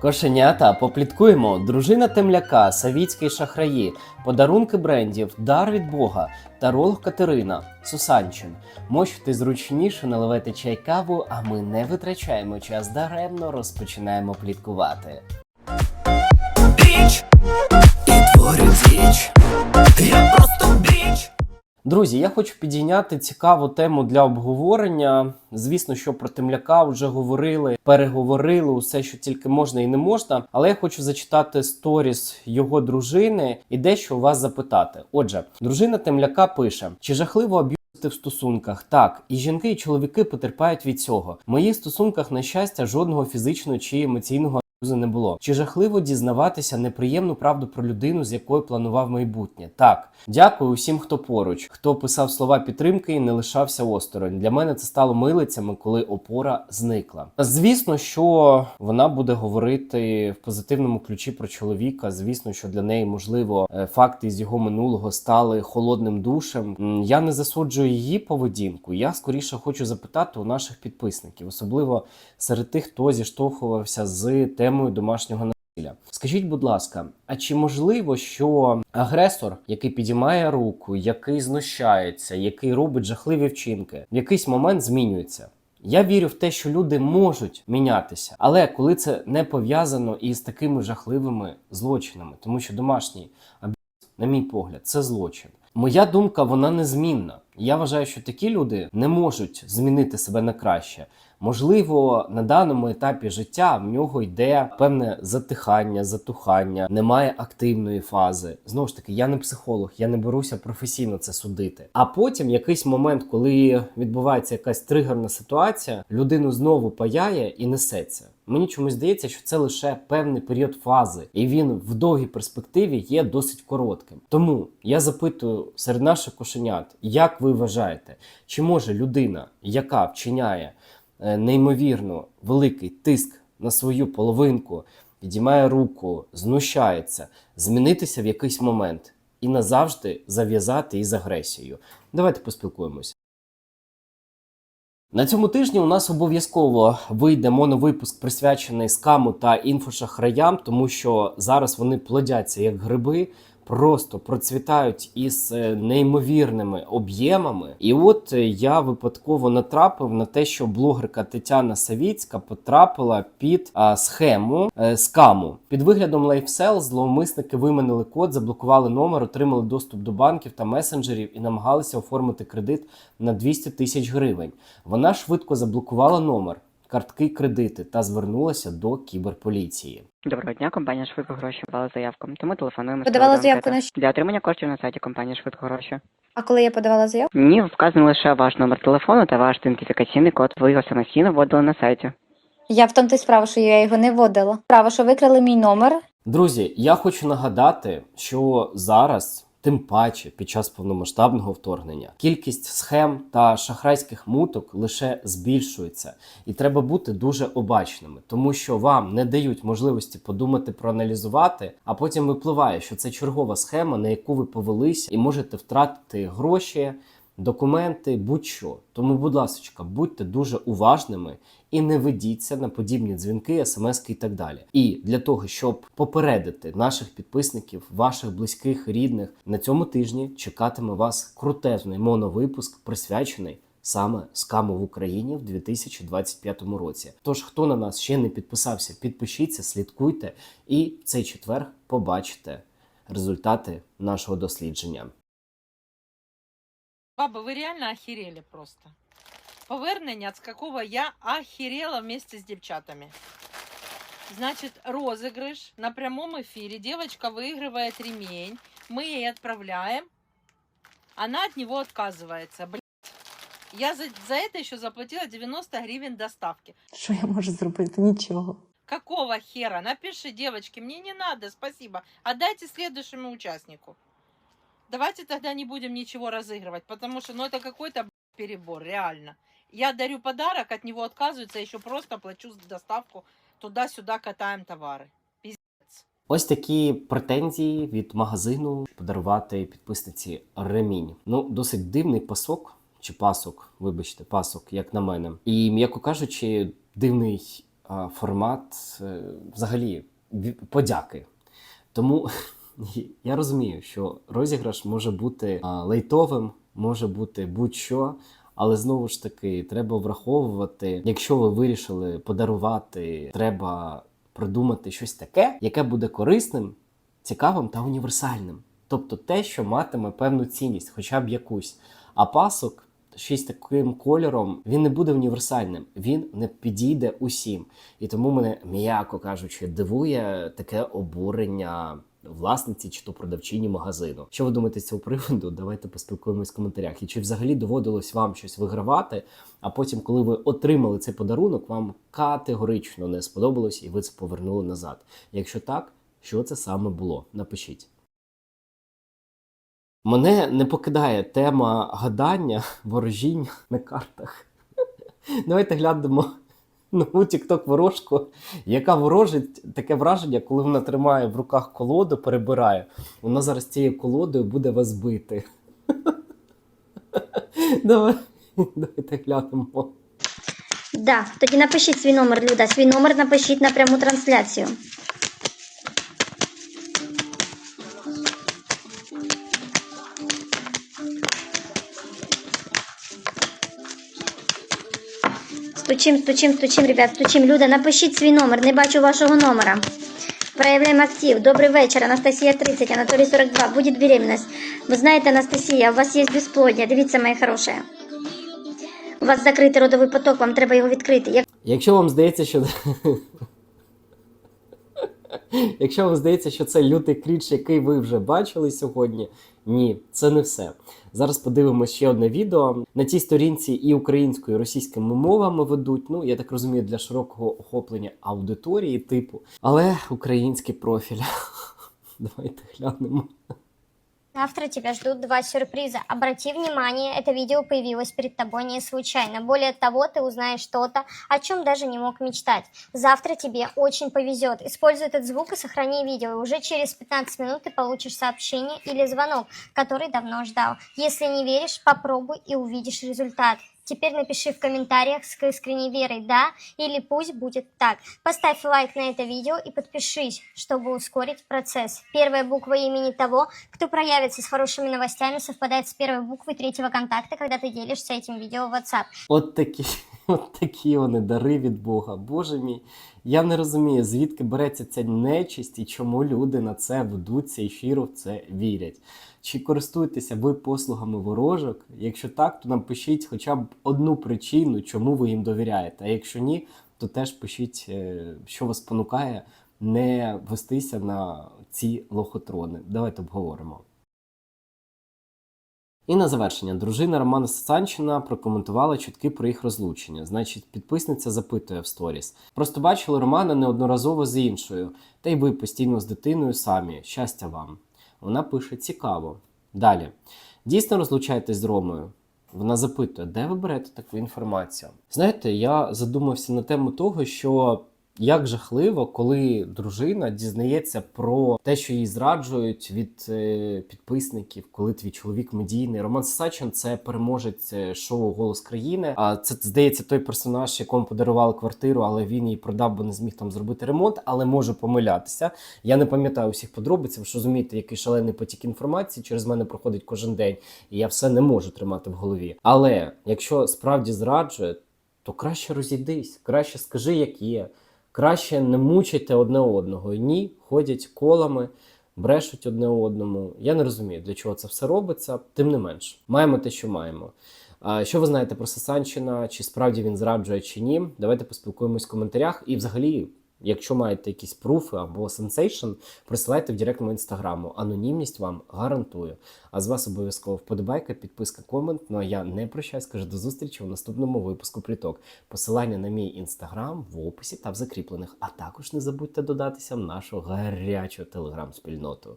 Кошенята, попліткуємо. Дружина темляка, савіцький шахраї, подарунки брендів, дар від Бога, таролог Катерина, Сусанчин. Можете зручніше наливати чай каву, а ми не витрачаємо час даремно, розпочинаємо пліткувати. Друзі, я хочу підійняти цікаву тему для обговорення. Звісно, що про темляка вже говорили, переговорили усе, що тільки можна і не можна. Але я хочу зачитати сторіс його дружини і дещо у вас запитати. Отже, дружина темляка пише: чи жахливо аб'юзити в стосунках? Так, і жінки, і чоловіки потерпають від цього. В моїх стосунках, на щастя, жодного фізичного чи емоційного не було. Чи жахливо дізнаватися неприємну правду про людину, з якою планував майбутнє? Так, дякую усім, хто поруч, хто писав слова підтримки і не лишався осторонь. Для мене це стало милицями, коли опора зникла. Звісно, що вона буде говорити в позитивному ключі про чоловіка. Звісно, що для неї можливо е, факти з його минулого стали холодним душем. Я не засуджую її поведінку. Я скоріше хочу запитати у наших підписників, особливо серед тих, хто зіштовхувався з темою домашнього насилля. Скажіть, будь ласка, а чи можливо, що агресор, який підіймає руку, який знущається, який робить жахливі вчинки, в якийсь момент змінюється? Я вірю в те, що люди можуть мінятися, але коли це не пов'язано із такими жахливими злочинами, тому що домашній аб'юз, на мій погляд, це злочин. Моя думка вона незмінна. Я вважаю, що такі люди не можуть змінити себе на краще. Можливо, на даному етапі життя в нього йде певне затихання, затухання, немає активної фази. Знову ж таки, я не психолог, я не беруся професійно це судити. А потім якийсь момент, коли відбувається якась тригерна ситуація, людину знову паяє і несеться. Мені чомусь здається, що це лише певний період фази, і він в довгій перспективі є досить коротким. Тому я запитую серед наших кошенят, як ви вважаєте, чи може людина, яка вчиняє е, неймовірно великий тиск на свою половинку, підіймає руку, знущається, змінитися в якийсь момент і назавжди зав'язати із агресією? Давайте поспілкуємось. На цьому тижні у нас обов'язково вийде моновипуск, присвячений скаму та інфошахраям, тому що зараз вони плодяться як гриби, просто процвітають із е, неймовірними об'ємами. І от е, я випадково натрапив на те, що блогерка Тетяна Савіцька потрапила під а, схему е, скаму. Під виглядом LifeSell зловмисники виманили код, заблокували номер, отримали доступ до банків та месенджерів і намагалися оформити кредит на 200 тисяч гривень. Вона швидко заблокувала номер, картки, кредити та звернулася до кіберполіції. Доброго дня, компанія Швидко гроші подала заявку. Тому телефонуємо. Подавала приводу заявку на для отримання коштів на сайті компанії Швидко гроші. А коли я подавала заявку? Ні, вказано лише ваш номер телефону та ваш ідентифікаційний код. Ви його самостійно вводили на сайті. Я в тому ти справа, що я його не вводила. Справа, що викрали мій номер. Друзі, я хочу нагадати, що зараз, тим паче під час повномасштабного вторгнення, кількість схем та шахрайських муток лише збільшується, і треба бути дуже обачними, тому що вам не дають можливості подумати, проаналізувати, а потім випливає, що це чергова схема, на яку ви повелися, і можете втратити гроші. Документи, будь-що. Тому, будь ласка, будьте дуже уважними і не ведіться на подібні дзвінки, смски і так далі. І для того, щоб попередити наших підписників, ваших близьких, рідних, на цьому тижні чекатиме вас крутезний моновипуск, присвячений саме скаму в Україні в 2025 році. Тож, хто на нас ще не підписався, підпишіться, слідкуйте, і в цей четвер побачите результати нашого дослідження. Баба, ви реально охерели просто. Повернення, з якого я охерела вместе з дівчатами. Значит, розыгрыш на прямом эфире. Девочка выигрывает ремень. Мы ей отправляем. Она от него отказывается. Блядь. Я за, за это еще заплатила 90 гривен доставки. Що я можу зробити? Нічого. Какого хера? Напиши, девочки, мне не надо, спасибо. Отдайте следующему участнику. Давайте тогда не будем ничего разыгрывать, потому что, ну, это какой-то блядь, перебор, реально. Я дарю подарок, от него отказываются, еще просто плачу за доставку, туда-сюда катаем товары. Пиздец. Ось такі претензії від магазину подарувати підписниці ремінь. Ну, досить дивний пасок чи пасок, вибачте, пасок, як на мене. І, м'яко кажучи, дивний а, формат е, взагалі ві- подяки. Тому я розумію, що розіграш може бути лейтовим, може бути будь-що. Але знову ж таки, треба враховувати, якщо ви вирішили подарувати, треба придумати щось таке, яке буде корисним, цікавим та універсальним. Тобто те, що матиме певну цінність, хоча б якусь. А пасок щось таким кольором він не буде універсальним, він не підійде усім. І тому мене, м'яко кажучи, дивує таке обурення власниці чи то продавчині магазину. Що ви думаєте з цього приводу? Давайте поспілкуємось в коментарях. І чи взагалі доводилось вам щось вигравати, а потім, коли ви отримали цей подарунок, вам категорично не сподобалось і ви це повернули назад. Якщо так, що це саме було? Напишіть. Мене не покидає тема гадання, ворожіння на картах. Давайте глянемо нову тікток ворожку, яка ворожить таке враження, коли вона тримає в руках колоду, перебирає. Вона зараз цією колодою буде вас бити. Давай, давайте глянемо. Да, тоді напишіть свій номер, Люда. Свій номер напишіть на пряму трансляцію. Стучим, стучим, стучим, ребят, стучим. Люда, напишіть свій номер, не бачу вашого номера. Проявляємо актив. Добрий вечір, Анастасія 30, Анатолій 42. Буде беременность. Ви знаєте, Анастасія, у вас є безплодня. Дивіться, моя хороша. У вас закритий родовий поток, вам треба його відкрити. Як Якщо вам здається, що. Якщо вам здається, що це лютий кріч, який ви вже бачили сьогодні, ні, це не все. Зараз подивимося ще одне відео. На цій сторінці і українською, і російськими мовами ведуть. Ну, я так розумію, для широкого охоплення аудиторії типу, але український профіль. Давайте глянемо. Завтра тебя ждут два сюрприза. Обрати внимание, это видео появилось перед тобой не случайно. Более того, ты узнаешь что-то, о чем даже не мог мечтать. Завтра тебе очень повезет. Используй этот звук и сохрани видео. Уже через 15 минут ты получишь сообщение или звонок, который давно ждал. Если не веришь, попробуй и увидишь результат. Теперь напиши в комментариях с искренней верой «да» или «пусть будет так». Поставь лайк на это видео и подпишись, чтобы ускорить процесс. Первая буква имени того, кто проявится с хорошими новостями, совпадает с первой буквой третьего контакта, когда ты делишься этим видео в WhatsApp. От такі, от такі вони дари від Бога. Боже мій. Я не розумію, звідки береться ця нечисть і чому люди на це ведуться і щиро в це вірять. Чи користуєтеся ви послугами ворожок? Якщо так, то напишіть хоча б одну причину, чому ви їм довіряєте. А якщо ні, то теж пишіть, е, що вас спонукає не вестися на ці лохотрони. Давайте обговоримо. І на завершення дружина Романа Сасанчина прокоментувала чутки про їх розлучення. Значить, підписниця запитує в сторіс. Просто бачили Романа неодноразово з іншою, та й ви постійно з дитиною самі. Щастя вам. Вона пише цікаво. Далі. Дійсно розлучаєтесь з Ромою? Вона запитує, де ви берете таку інформацію? Знаєте, я задумався на тему того, що як жахливо, коли дружина дізнається про те, що її зраджують від е, підписників, коли твій чоловік медійний. Роман Сачин це переможець е, шоу Голос країни. А це здається той персонаж, якому подарували квартиру, але він її продав, бо не зміг там зробити ремонт. Але можу помилятися. Я не пам'ятаю усіх подробиць. Ж розумієте, який шалений потік інформації через мене проходить кожен день, і я все не можу тримати в голові. Але якщо справді зраджує, то краще розійдись, краще скажи, як є. Краще не мучайте одне одного. Ні, ходять колами, брешуть одне одному. Я не розумію, для чого це все робиться. Тим не менш, маємо те, що маємо. Що ви знаєте про Сасанчина? Чи справді він зраджує, чи ні? Давайте поспілкуємось в коментарях. І взагалі, якщо маєте якісь пруфи або сенсейшн, присилайте в директ інстаграму. Анонімність вам гарантую. А з вас обов'язково вподобайка, підписка, комент. Ну а я не прощаюсь, кажу до зустрічі в наступному випуску пліток. Посилання на мій інстаграм в описі та в закріплених. А також не забудьте додатися в нашу гарячу телеграм-спільноту.